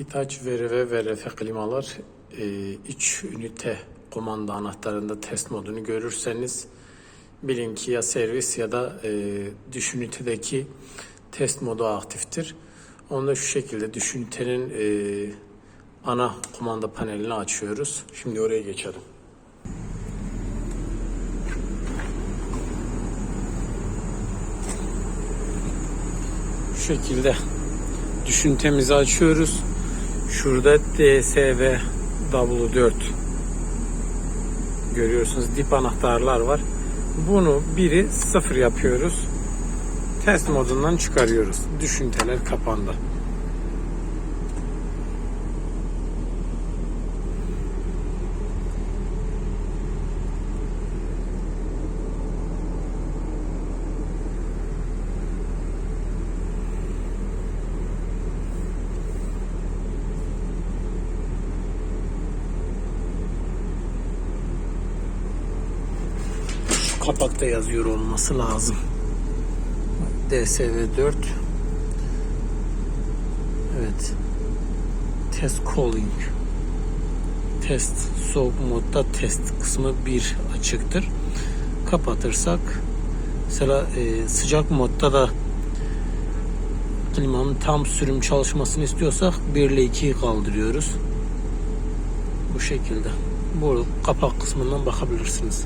Hitachi VRV ve RF klimalar e, iç ünite kumanda anahtarında test modunu görürseniz bilin ki ya servis ya da e, dış ünitedeki test modu aktiftir. Onu da şu şekilde dış ünitenin e, ana kumanda panelini açıyoruz. Şimdi oraya geçelim. Şu şekilde düşüntemizi açıyoruz. Şurada DSV W4 görüyorsunuz dip anahtarlar var. Bunu biri sıfır yapıyoruz. Test modundan çıkarıyoruz. Düşünteler kapandı. Kapakta yazıyor olması lazım. DSV4 Evet Test calling Test soğuk modda test kısmı 1 açıktır. Kapatırsak mesela e, sıcak modda da klimanın tam sürüm çalışmasını istiyorsak 1 ile 2'yi kaldırıyoruz. Bu şekilde. Bu kapak kısmından bakabilirsiniz.